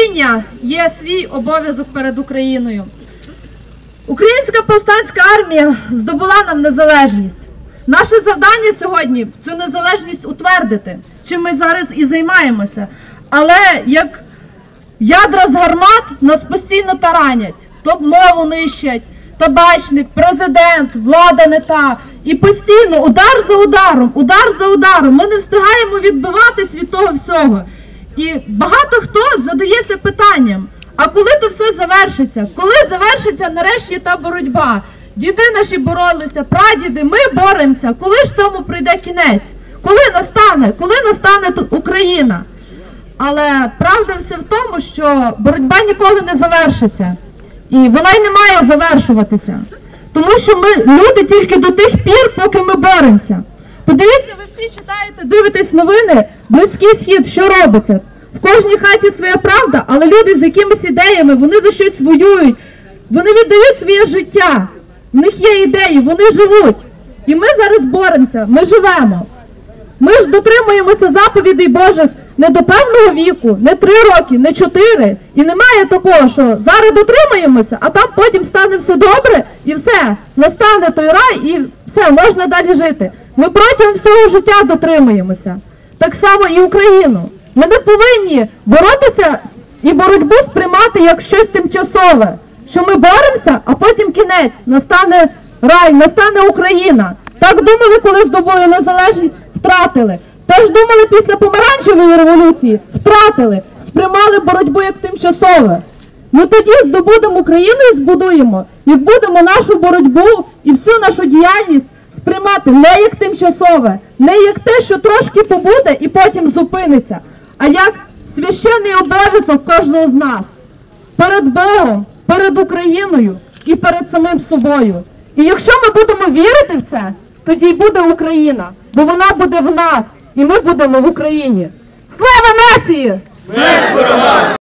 покоління є свій обов'язок перед Україною. Українська повстанська армія здобула нам незалежність. Наше завдання сьогодні цю незалежність утвердити, чим ми зараз і займаємося. Але як ядра з гармат нас постійно таранять, то мову нищать, табачник, президент, влада не та. І постійно удар за ударом, удар за ударом. Ми не встигаємо відбиватись від того всього. І багато хто задається питанням: а коли то все завершиться? Коли завершиться нарешті та боротьба? Діди наші боролися, прадіди, ми боремося. Коли ж цьому прийде кінець? Коли настане? Коли настане тут Україна? Але правда все в тому, що боротьба ніколи не завершиться. І вона й не має завершуватися. Тому що ми люди тільки до тих пір, поки ми боремося. Подивіться, ви всі читаєте, дивитесь новини, близький схід, що робиться. В кожній хаті своя правда, але люди з якимись ідеями, вони за щось воюють, вони віддають своє життя. В них є ідеї, вони живуть. І ми зараз боремося, ми живемо. Ми ж дотримуємося заповідей Божих не до певного віку, не три роки, не чотири. І немає такого, що зараз дотримуємося, а там потім стане все добре і все, настане той рай і все, можна далі жити. Ми протягом всього життя дотримуємося. Так само і Україну. Ми не повинні боротися і боротьбу сприймати як щось тимчасове. Що ми боремося, а потім кінець, настане рай, настане Україна. Так думали, коли здобули незалежність, втратили. Теж думали після помаранчевої революції, втратили, сприймали боротьбу як тимчасове. Ми тоді здобудемо Україну і збудуємо, і будемо нашу боротьбу і всю нашу діяльність сприймати не як тимчасове, не як те, що трошки побуде і потім зупиниться, а як священний обов'язок кожного з нас перед Богом, перед Україною і перед самим собою. І якщо ми будемо вірити в це, тоді й буде Україна, бо вона буде в нас, і ми будемо в Україні. Слава нації! Ворогам!